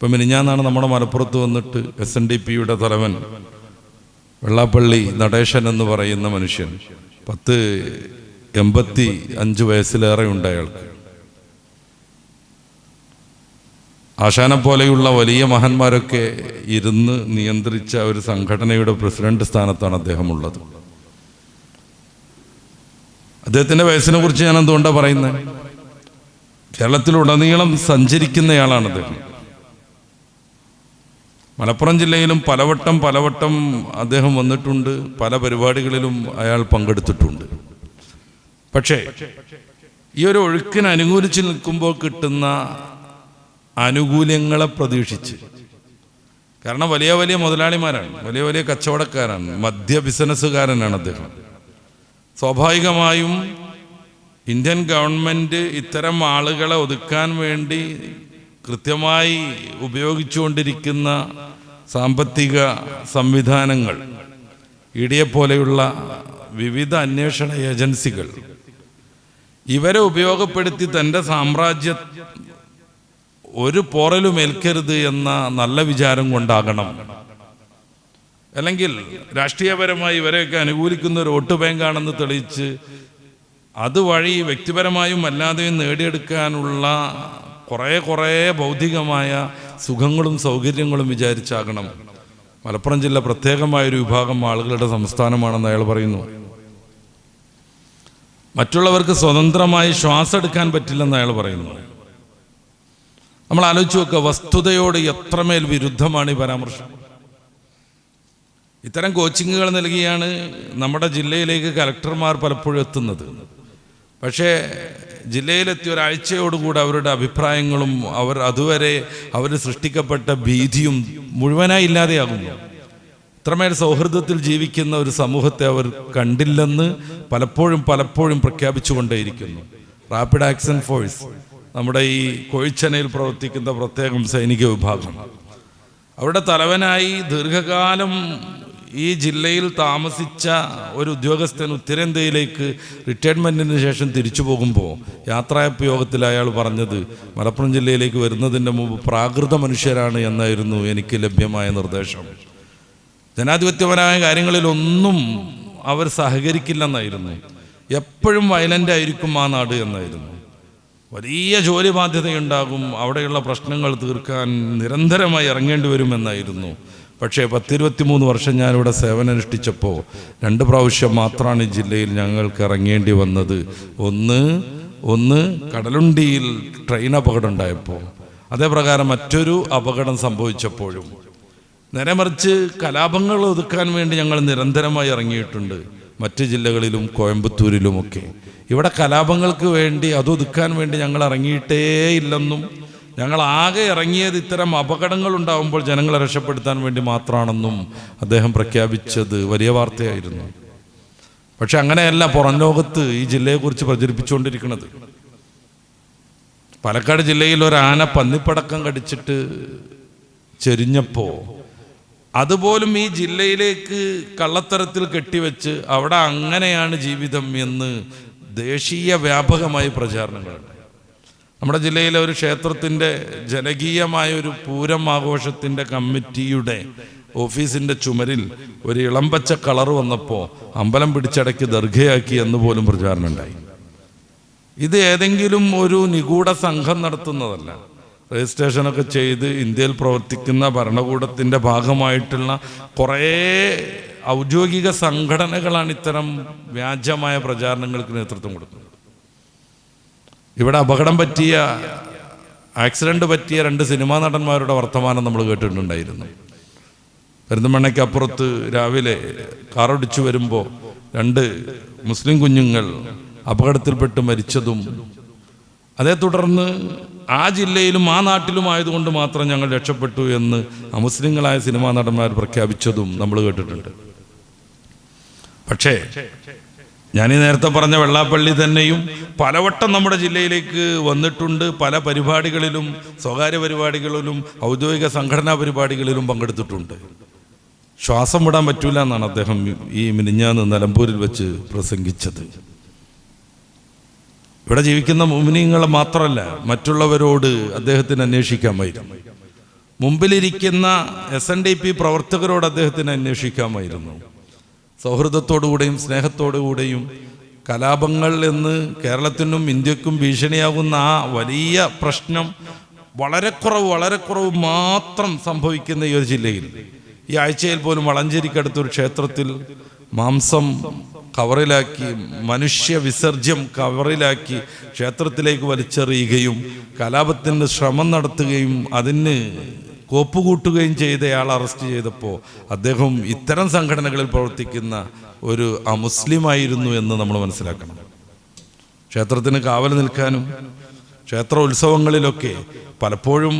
ഇപ്പം മിനിഞ്ഞാന്നാണ് നമ്മുടെ മലപ്പുറത്ത് വന്നിട്ട് എസ് എൻ ഡി പിയുടെ തലവൻ വെള്ളാപ്പള്ളി നടേശൻ എന്ന് പറയുന്ന മനുഷ്യൻ. പത്ത് എൺപത്തി അഞ്ച് വയസ്സിലേറെ ഉണ്ട് അയാൾക്ക് ആശാനെ പോലെയുള്ള വലിയ മഹന്മാരൊക്കെ ഇരുന്ന് നിയന്ത്രിച്ച ഒരു സംഘടനയുടെ പ്രസിഡന്റ് സ്ഥാനത്താണ് അദ്ദേഹം ഉള്ളത് അദ്ദേഹത്തിന്റെ വയസ്സിനെ കുറിച്ച് ഞാൻ എന്തുകൊണ്ടാണ് പറയുന്നത് കേരളത്തിലുടനീളം സഞ്ചരിക്കുന്നയാളാണ് അദ്ദേഹം. മലപ്പുറം ജില്ലയിലും പലവട്ടം പലവട്ടം അദ്ദേഹം വന്നിട്ടുണ്ട്. പല പരിപാടികളിലും അയാൾ പങ്കെടുത്തിട്ടുണ്ട്. പക്ഷേ ഈ ഒരു ഒഴുക്കിന് അനുകൂലിച്ച് നിൽക്കുമ്പോൾ കിട്ടുന്ന ആനുകൂല്യങ്ങളെ പ്രതീക്ഷിച്ച്. കാരണം വലിയ വലിയ മുതലാളിമാരാണ്. വലിയ വലിയ കച്ചവടക്കാരാണ്. മധ്യ ബിസിനസ്സുകാരനാണ് അദ്ദേഹം. സ്വാഭാവികമായും ഇന്ത്യൻ ഗവൺമെന്റ് ഇത്തരം ആളുകളെ ഒതുക്കാൻ വേണ്ടി കൃത്യമായി ഉപയോഗിച്ചുകൊണ്ടിരിക്കുന്ന സാമ്പത്തിക സംവിധാനങ്ങൾ ഇ ഡിയെ പോലെയുള്ള വിവിധ അന്വേഷണ ഏജൻസികൾ ഇവരെ ഉപയോഗപ്പെടുത്തി തന്റെ സാമ്രാജ്യ ഒരു പോറലും ഏൽക്കരുത് എന്ന നല്ല വിചാരം കൊണ്ടാകണം. അല്ലെങ്കിൽ രാഷ്ട്രീയപരമായി ഇവരെയൊക്കെ അനുകൂലിക്കുന്ന ഒരു വോട്ട് ബാങ്കാണെന്ന് തെളിയിച്ച് അതുവഴി വ്യക്തിപരമായും അല്ലാതെയും നേടിയെടുക്കാനുള്ള കുറേ കുറേ ഭൗതികമായ സുഖങ്ങളും സൗകര്യങ്ങളും വിചാരിച്ചാകണം. മലപ്പുറം ജില്ല പ്രത്യേകമായൊരു വിഭാഗം ആളുകളുടെ സംസ്ഥാനമാണെന്ന് അയാൾ പറയുന്നു. മറ്റുള്ളവർക്ക് സ്വതന്ത്രമായി ശ്വാസം എടുക്കാൻ പറ്റില്ലെന്ന് അയാൾ പറയുന്നു. നമ്മൾ ആലോചിച്ച് നോക്കുക വസ്തുതയോട് എത്രമേൽ വിരുദ്ധമാണ് ഈ പരാമർശം. ഇത്തരം കോച്ചിങ്ങുകൾ നൽകിയാണ് നമ്മുടെ ജില്ലയിലേക്ക് കലക്ടർമാർ പലപ്പോഴും എത്തുന്നത്. പക്ഷേ ജില്ലയിലെത്തിയ ഒരാഴ്ചയോടുകൂടി അവരുടെ അഭിപ്രായങ്ങളും അവർ അതുവരെ അവർ സൃഷ്ടിക്കപ്പെട്ട ഭീതിയും മുഴുവനായി ഇല്ലാതെയാകുന്നു. ഇത്രമേൽ സൗഹൃദത്തിൽ ജീവിക്കുന്ന ഒരു സമൂഹത്തെ അവർ കണ്ടില്ലെന്ന് പലപ്പോഴും പലപ്പോഴും പ്രഖ്യാപിച്ചുകൊണ്ടേയിരിക്കുന്നു. റാപ്പിഡ് ആക്ഷൻ ഫോഴ്സ് നമ്മുടെ ഈ കൊഴിച്ചനയിൽ പ്രവർത്തിക്കുന്ന പ്രത്യേകം സൈനിക വിഭാഗം. അവരുടെ തലവനായി ദീർഘകാലം ഈ ജില്ലയിൽ താമസിച്ച ഒരു ഉദ്യോഗസ്ഥൻ ഉത്തരേന്ത്യയിലേക്ക് റിട്ടയർമെന്റിന് ശേഷം തിരിച്ചു പോകുമ്പോൾ യാത്രായപ്പ് യോഗത്തിൽ അയാൾ പറഞ്ഞത് മലപ്പുറം ജില്ലയിലേക്ക് വരുന്നതിന്റെ മുമ്പ് പ്രാകൃത മനുഷ്യരാണ് എന്നായിരുന്നു എനിക്ക് ലഭ്യമായ നിർദ്ദേശം. ജനാധിപത്യപരമായ കാര്യങ്ങളിലൊന്നും അവർ സഹകരിക്കില്ലെന്നായിരുന്നു. എപ്പോഴും വയലന്റ് ആയിരിക്കും ആ നാട് എന്നായിരുന്നു. വലിയ ജോലി ബാധ്യതയുണ്ടാകും അവിടെയുള്ള പ്രശ്നങ്ങൾ തീർക്കാൻ നിരന്തരമായി ഇറങ്ങേണ്ടി വരുമെന്നായിരുന്നു പക്ഷേ പത്തിരുപത്തിമൂന്ന് വർഷം ഞാനിവിടെ സേവനമനുഷ്ഠിച്ചപ്പോൾ രണ്ട് പ്രാവശ്യം മാത്രമാണ് ഈ ജില്ലയിൽ ഞങ്ങൾക്ക് ഇറങ്ങേണ്ടി വന്നത്. ഒന്ന് ഒന്ന് കടലുണ്ടിയിൽ ട്രെയിൻ അപകടം ഉണ്ടായപ്പോൾ. അതേപ്രകാരം മറ്റൊരു അപകടം സംഭവിച്ചപ്പോഴും. നേരെ മറിച്ച് കലാപങ്ങൾ ഒതുക്കാൻ വേണ്ടി ഞങ്ങൾ നിരന്തരമായി ഇറങ്ങിയിട്ടുണ്ട്. മറ്റ് ജില്ലകളിലും കോയമ്പത്തൂരിലുമൊക്കെ. ഇവിടെ കലാപങ്ങൾക്ക് വേണ്ടി അത് ഒതുക്കാൻ വേണ്ടി ഞങ്ങൾ ഇറങ്ങിയിട്ടേ ഇല്ലെന്നും ഞങ്ങൾ ആകെ ഇറങ്ങിയത് ഇത്തരം അപകടങ്ങൾ ഉണ്ടാകുമ്പോൾ ജനങ്ങളെ രക്ഷപ്പെടുത്താൻ വേണ്ടി മാത്രമാണെന്നും അദ്ദേഹം പ്രഖ്യാപിച്ചത് വലിയ വാർത്തയായിരുന്നു. പക്ഷെ അങ്ങനെയല്ല പുറം ലോകത്ത് ഈ ജില്ലയെക്കുറിച്ച് പ്രചരിപ്പിച്ചുകൊണ്ടിരിക്കുന്നത്. പാലക്കാട് ജില്ലയിൽ ഒരു ആന പന്നിപ്പടക്കം കടിച്ചിട്ട് ചെരിഞ്ഞപ്പോൾ അതുപോലും ഈ ജില്ലയിലേക്ക് കള്ളത്തരത്തിൽ കെട്ടിവെച്ച് അവിടെ അങ്ങനെയാണ് ജീവിതം എന്ന് ദേശീയ വ്യാപകമായി പ്രചാരണങ്ങളുണ്ട് നമ്മുടെ ജില്ലയിലെ ഒരു ക്ഷേത്രത്തിന്റെ ജനകീയമായ ഒരു പൂരം ആഘോഷത്തിന്റെ കമ്മിറ്റിയുടെ ഓഫീസിന്റെ ചുമരിൽ ഒരു ഇളമ്പച്ച കളർ വന്നപ്പോൾ അമ്പലം പിടിച്ചടക്കി ദർഘയാക്കി എന്ന് പോലും പ്രചാരണം ഉണ്ടായി. ഇത് ഏതെങ്കിലും ഒരു നിഗൂഢ സംഘം നടത്തുന്നതല്ല. രജിസ്ട്രേഷനൊക്കെ ചെയ്ത് ഇന്ത്യയിൽ പ്രവർത്തിക്കുന്ന ഭരണകൂടത്തിന്റെ ഭാഗമായിട്ടുള്ള കുറേ ഔദ്യോഗിക സംഘടനകളാണ് ഇത്തരം വ്യാജമായ പ്രചാരണങ്ങൾക്ക് നേതൃത്വം കൊടുക്കുന്നത്. ഇവിടെ അപകടം പറ്റിയ ആക്സിഡന്റ് പറ്റിയ രണ്ട് സിനിമാ നടന്മാരുടെ വർത്തമാനം നമ്മൾ കേട്ടിട്ടുണ്ടായിരുന്നു. പെരുന്തമണ്ണയ്ക്ക് അപ്പുറത്ത് രാവിലെ കാറൊടിച്ചു വരുമ്പോൾ രണ്ട് മുസ്ലിം കുഞ്ഞുങ്ങൾ അപകടത്തിൽപ്പെട്ട് മരിച്ചതും അതേ തുടർന്ന് ആ ജില്ലയിലും ആ നാട്ടിലും ആയതുകൊണ്ട് മാത്രം ഞങ്ങൾ രക്ഷപ്പെട്ടു എന്ന് അമുസ്ലിങ്ങളായ സിനിമാ നടന്മാർ പ്രഖ്യാപിച്ചതും നമ്മൾ കേട്ടിട്ടുണ്ട്. പക്ഷേ ഞാൻ ഈ നേരത്തെ പറഞ്ഞ വെള്ളാപ്പള്ളി തന്നെയും പലവട്ടം നമ്മുടെ ജില്ലയിലേക്ക് വന്നിട്ടുണ്ട്. പല പരിപാടികളിലും സ്വകാര്യ പരിപാടികളിലും ഔദ്യോഗിക സംഘടനാ പരിപാടികളിലും പങ്കെടുത്തിട്ടുണ്ട്. ശ്വാസം വിടാൻ പറ്റൂല എന്നാണ് അദ്ദേഹം ഈ മിനിഞ്ഞാന്ന് നിലമ്പൂരിൽ വെച്ച് പ്രസംഗിച്ചത്. ഇവിടെ ജീവിക്കുന്ന മുമിനിങ്ങളെ മാത്രമല്ല മറ്റുള്ളവരോട് അദ്ദേഹത്തിന് അന്വേഷിക്കാമായിരുന്നു. മുമ്പിലിരിക്കുന്ന എസ് എൻ ഡി പി പ്രവർത്തകരോട് അദ്ദേഹത്തിന് അന്വേഷിക്കാമായിരുന്നു. സൗഹൃദത്തോടുകൂടെയും സ്നേഹത്തോടുകൂടെയും കലാപങ്ങൾ എന്ന് കേരളത്തിനും ഇന്ത്യക്കും ഭീഷണിയാകുന്ന ആ വലിയ പ്രശ്നം വളരെ കുറവ് വളരെ കുറവ് മാത്രം സംഭവിക്കുന്ന ഈ ഒരു ജില്ലയിൽ. ഈ ആഴ്ചയിൽ പോലും വളഞ്ചേരിക്കടുത്തൊരു ക്ഷേത്രത്തിൽ മാംസം കവറിലാക്കി മനുഷ്യ വിസർജ്യം കവറിലാക്കി ക്ഷേത്രത്തിലേക്ക് വലിച്ചെറിയുകയും കലാപത്തിന് ശ്രമം നടത്തുകയും അതിന് കോപ്പുകൂട്ടുകയും ചെയ്തയാൾ അറസ്റ്റ് ചെയ്തപ്പോൾ അദ്ദേഹം ഇത്തരം സംഘടനകളിൽ പ്രവർത്തിക്കുന്ന ഒരു അമുസ്ലിമായിരുന്നു എന്ന് നമ്മൾ മനസ്സിലാക്കണം. ക്ഷേത്രത്തിന് കാവൽ നിൽക്കാനും ക്ഷേത്ര ഉത്സവങ്ങളിലൊക്കെ പലപ്പോഴും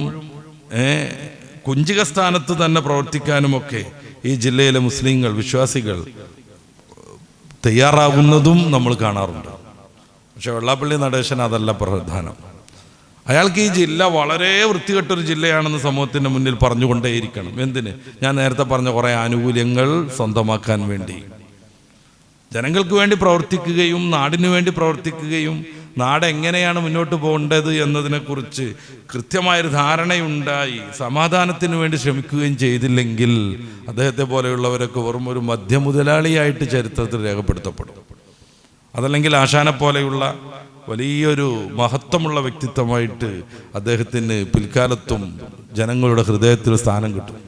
കുഞ്ചിക സ്ഥാനത്ത് തന്നെ പ്രവർത്തിക്കാനുമൊക്കെ ഈ ജില്ലയിലെ മുസ്ലിങ്ങൾ വിശ്വാസികൾ തയ്യാറാകുന്നതും നമ്മൾ കാണാറുണ്ട്. പക്ഷെ വെള്ളാപ്പള്ളി നടേശൻ അതല്ല പ്രധാനം. അയാൾക്ക് ഈ ജില്ല വളരെ വൃത്തികെട്ടൊരു ജില്ലയാണെന്ന് സമൂഹത്തിന്റെ മുന്നിൽ പറഞ്ഞുകൊണ്ടേയിരിക്കണം. എന്തിന്? ഞാൻ നേരത്തെ പറഞ്ഞ കുറേ ആനുകൂല്യങ്ങൾ സ്വന്തമാക്കാൻ വേണ്ടി. ജനങ്ങൾക്ക് വേണ്ടി പ്രവർത്തിക്കുകയും നാടിനു വേണ്ടി പ്രവർത്തിക്കുകയും നാട് എങ്ങനെയാണ് മുന്നോട്ട് പോകേണ്ടത് എന്നതിനെക്കുറിച്ച് കൃത്യമായൊരു ധാരണയുണ്ടായി. സമാധാനത്തിന് വേണ്ടി ശ്രമിക്കുകയും ചെയ്തില്ലെങ്കിൽ അദ്ദേഹത്തെ പോലെയുള്ളവരൊക്കെ വെറും ഒരു മധ്യമുതലാളിയായിട്ട് ചരിത്രത്തിൽ രേഖപ്പെടുത്തപ്പെടും. അതല്ലെങ്കിൽ ആശാനെ പോലെയുള്ള വലിയൊരു മഹത്വമുള്ള വ്യക്തിത്വമായിട്ട് അദ്ദേഹത്തിന് പിൽക്കാലത്തും ജനങ്ങളുടെ ഹൃദയത്തിൽ സ്ഥാനം കിട്ടും.